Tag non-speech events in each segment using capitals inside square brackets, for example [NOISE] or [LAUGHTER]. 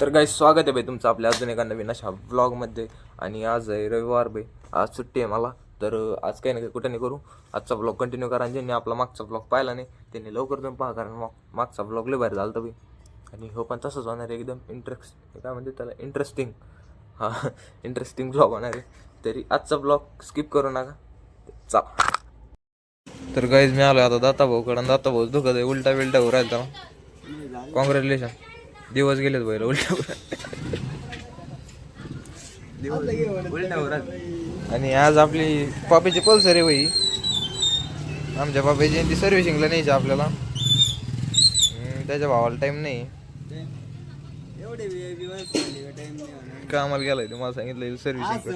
तर काही स्वागत आहे भाई तुमचं आपल्या अजून एका नवीन अशा व्लॉगमध्ये आणि आज आहे रविवार बाई आज सुट्टी आहे मला. तर आज काही ना काही कुठं नाही करू. आजचा ब्लॉग कंटिन्यू करा. आणि ज्यांनी आपला मागचा ब्लॉग पाहिला नाही त्यांनी लवकर जाऊन पहा. कारण मग मागचा ब्लॉग लय बाहेर झाला होता आणि हो पण तसंच होणार आहे. एकदम इंटरेस्ट काय म्हणते त्याला? इंटरेस्टिंग हां इंटरेस्टिंग ब्लॉग होणार आहे. तरी आजचा ब्लॉग स्किप करू नका. चा तर गाईज मी आलो आता दाता भाऊकडं दाता भाऊ दुखत आहे. उलटा बिलटा होऊ राहिला कॉंग्रॅच्युलेशन दिवस गेलेत बैल उलटा. आणि आज आपली पापेची पल्सर आहे बाई आमच्या पापेची जयंती सर्व्हिसिंगला न्यायची आपल्याला. त्याच्या भावाला टाइम नाही. कामाला गेलाय तुम्हाला सांगितलं सर्व्हिसिंग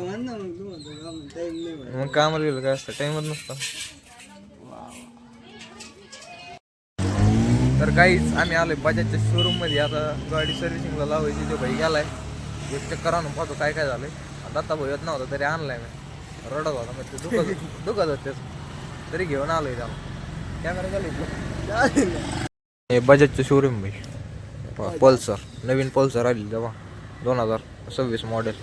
मग कामाला गेलं काय असतं? टाइमच नसतं. तर काहीच आम्ही आलोय बजाजच्या शोरूममध्ये आता गाडी सर्व्हिसिंगला लावायची जो भाई गेलाय एक चक्कर आणून पाहतो काय काय झालंय. आहे आता भाऊ येत नव्हता तरी आणलाय मी. रडत होता मग ते दुखत दुखत होत. तरी घेऊन आलोय त्याला. कॅमेरा गेला हे बजाजचं शोरूम भाई पल्सर. नवीन पल्सर आली तेव्हा. दोन हजार सव्वीस मॉडेल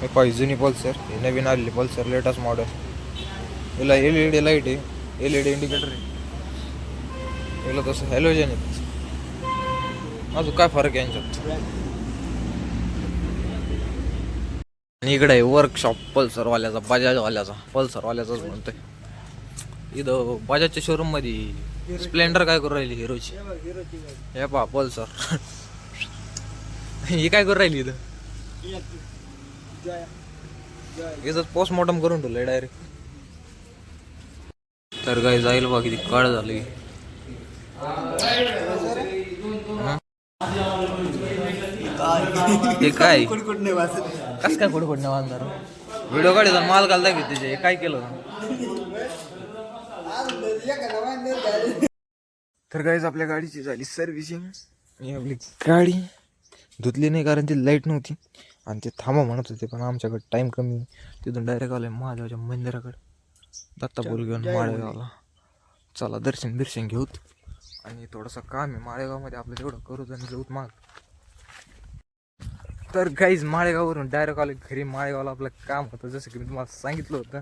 हे पाहिजे जुनी पल्सर. हे नवीन आलेली पल्सर लेटेस्ट मॉडेल तुला एल ई डी लाइट आहे. एल ई डी इंडिकेटर आहे. याला तसं हॅलोजन आहे. अजून काय फरक आहे यांच्यात? आणि इकडे आहे वर्कशॉप पल्सरवाल्याचा बजाजवाल्याचा पल्सरवाल्याचाच म्हणतोय. इथं बजाजच्या शोरूममध्ये स्प्लेंडर काय करू राहिली हिरोची? हे पहा पल्सर ही काय करू राहिली इथं? याचं पोस्टमॉर्टम करून ठेवलंय डायरेक्ट तर काय जाईल बा किती काळ झाली ते काय? नाही कस काय कुठे कुठे बांधणार व्हिडिओ काढायचा माल घालता की त्याचे काय केलं? तर गाईज आपल्या गाडीची झाली सर्व्हिसिंग ही आपली गाडी धुतली नाही कारण ती लाइट नव्हती. आणि ते थांबा म्हणत होते पण आमच्याकडे टाइम कमी. तिथून डायरेक्ट आलोय महादेवाच्या मंदिराकडे. दत्ता बोल घेऊन माळेगावला. चला दर्शन दर्शन घेऊत. आणि थोडंसं काम आहे माळेगावमध्ये आपलं तेवढं करू आणि जाऊत माग. तर काहीच माळेगाववरून डायरेक्ट आले घरी. माळेगावला आपलं काम होतं जसं की मी तुम्हाला सांगितलं होतं.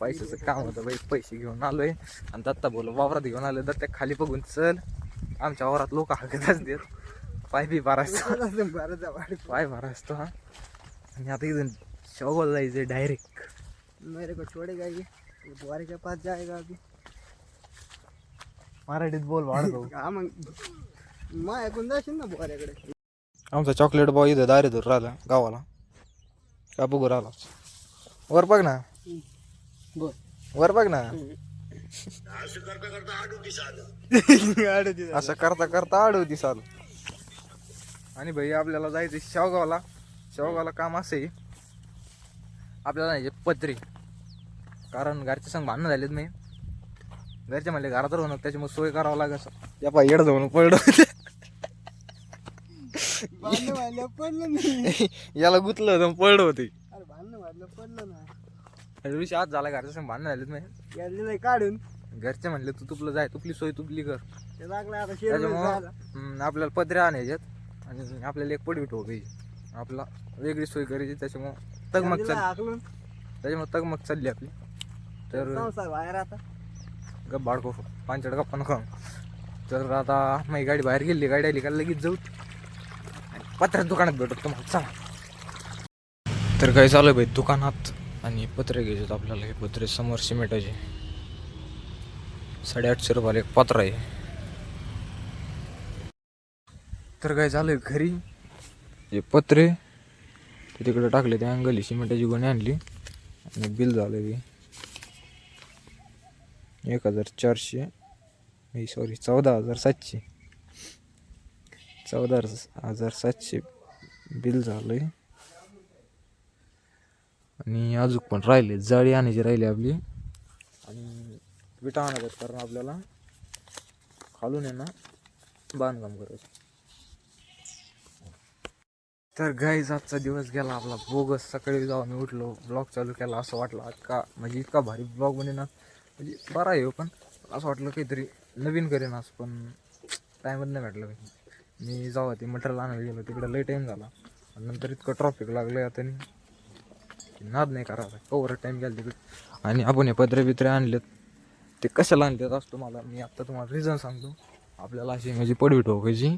पैशाचं काम होतं बाई पैसे घेऊन आलोय. आणि दत्ता बोल वावरात घेऊन आलोय. दत्ता खाली बघून चल आमच्या वावरात लोक हाकतच देत पाय बी बारायचा [LAUGHS] पाय भरा असतो हा. आणि आता इथून शेवगाव जायचं डायरेक्ट मेरे को छोड़ेगा ये के पास जाएगा अभी। मराठीत बोल वाढतो [LAUGHS] हा मग मग ऐकून जाशील ना बुवाऱ्याकडे आमचा चॉकलेट बॉय इथं दारे धरून राहिला गावाला. का बघू राहिला? वर बघ ना. बोल. वर बघ ना. असं करता करता आड चालू आणि भाई आपल्याला जायचं शेवगावला. शेवगावला काम असे आपल्याला नाही पत्री कारण घरचे संग भांडणं झालेत नाही घरचे म्हणले घरात राहून त्याच्यामुळे सोय करावं लागत या पा येड जाऊन पडलं पडलं नाही. याला गुतलं होतं पडलं होते. पडलं ना. दिवशी आज झाला घरच्या संग भांडणं झालेत नाही काढून. घरचे म्हणले तू तुपलं जाय तुपली सोय तुपली कर. ते लागलं आता शेर त्याच्यामुळं आपल्याला पत्रे आणायच्यात आणि आपल्याला एक पडवी ठोकायची आपला वेगळी सोय करायची त्याच्यामुळं तगमग चाल त्याच्यामुळे तगमग चालली आपली. तर संसार बाहेर आता. गप बाळको पांचड गप्पा नको तर आता माझी गाडी बाहेर गेली गाडी आली का लगेच जाऊ. पत्र्या दुकानात भेटत तुम्हाला चला तर काही चालू आहे भाई दुकानात? आणि पत्रे घ्यायचे आपल्याला हे पत्रे समोर सिमेंटाचे. साडेआठशे रुपयाला एक पत्र आहे. तर काय झालं घरी? हे पत्रे. ते तिकडे टाकले ते अंगली सिमेंटाची गोणी आणली. आणि बिल झालं ते एक हजार चारशे. नाही सॉरी चौदा हजार सातशे. चौदा हजार सातशे बिल झालं आहे आणि अजून पण राहिले जाळी आणायची राहिली आपली. आणि विटा आणायचं कारण आपल्याला खालून आहे ना बांधकाम करायचं. तर गाईज आजचा दिवस गेला आपला बोगस. सकाळी जाऊ मी उठलो ब्लॉग चालू केला असं वाटलं. का म्हणजे इतका भारी ब्लॉग बने ना म्हणजे बरा आहे हो पण असं वाटलं काहीतरी नवीन करेन असं पण टाईमच नाही भेटलं काही. मी जाऊ ते मटेरियल आणायला गेलो तिकडे लई टाईम झाला. आणि नंतर इतकं ट्रॉफिक लागलं आता. नाद नाही करा ओव्हर टाईम गेला तिकडे. आणि आपण हे पत्रे बित्रे आणलेत. ते कशाला आणलेत असतो मला मी आत्ता तुम्हाला रिझन सांगतो. आपल्याला अशी म्हणजे पडवी ठोकायची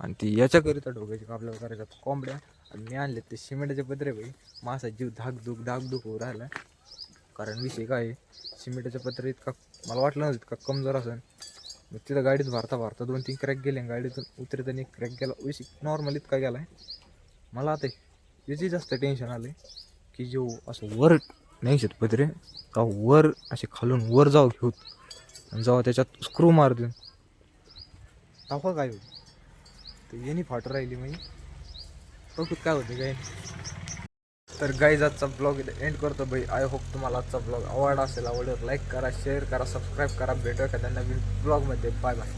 आणि ती याच्याकरिता ठोकायची का आपल्याला करायच्या कोंबड्या. आणि मी आणलेत ते सिमेंटचे पत्रे भाई माझा जीव धाकधूक धाकधूक होऊ राहिला. कारण विषय काय आहे? सिमेंटचे पत्र इतका मला वाटलं नव्हतं इतका कमजोर असेल मग तिथं गाडीत भरता भरता दोन तीन क्रॅक गेले आणि गाडीतून उतरताना एक क्रॅक गेला. विषय नॉर्मल इतका गेला आहे मला आता याची जास्त टेन्शन आलं की जो असं वर नाही शेत पत्रे का वर असे खालून वर जाऊ घेऊत आणि जेव्हा त्याच्यात स्क्रू मार देऊन तेव्हा काय होईल? तर येणी फाट राहिली मग बघूत काय होते काय तर गाईज आजचा ब्लॉग इथे एंड करतो भाई. आय होप तुम्हाला आजचा ब्लॉग आवडला असेल आवडल्यावर लाईक करा शेअर करा सबस्क्राईब करा. भेटू एखाद्या नवीन ब्लॉगमध्ये बाय बाय